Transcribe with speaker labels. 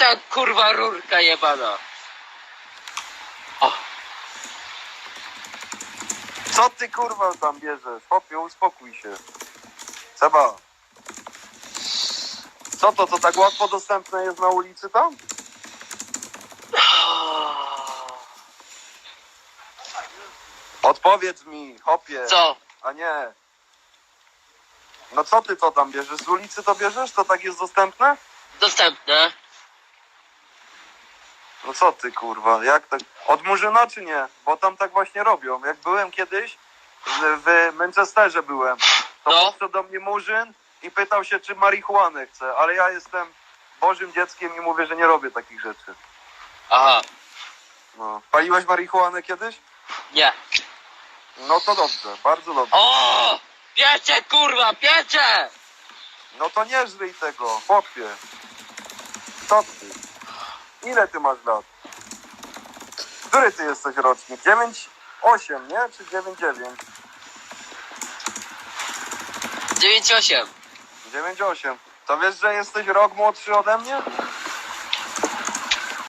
Speaker 1: ta kurwa rurka jebana. O,
Speaker 2: Co ty kurwa tam bierzesz? Chłopie, uspokój się. Seba. Co to, to tak łatwo dostępne jest na ulicy tam? Odpowiedz mi, hopie.
Speaker 1: Co?
Speaker 2: A nie. No co ty to tam bierzesz? Z ulicy to bierzesz? To tak jest dostępne?
Speaker 1: Dostępne.
Speaker 2: No co ty kurwa, jak tak? Od Murzyna czy nie? Bo tam tak właśnie robią. Jak byłem kiedyś, w, w Manchesterze byłem, to
Speaker 1: No.
Speaker 2: podszedł do mnie Murzyn i pytał się, czy marihuanę chce, ale ja jestem Bożym dzieckiem i mówię, że nie robię takich rzeczy.
Speaker 1: Aha,
Speaker 2: No. Paliłeś marihuanę kiedyś?
Speaker 1: nie.
Speaker 2: No to dobrze, bardzo dobrze.
Speaker 1: O! Piecie kurwa, piecie!
Speaker 2: No to nie żryj tego, chłopie. Co ty? Ile ty masz lat? Który ty jesteś rocznik? 9, 8, nie? Czy 9, 9?
Speaker 1: 9-8.
Speaker 2: 9, 8. To wiesz, że jesteś rok młodszy ode mnie?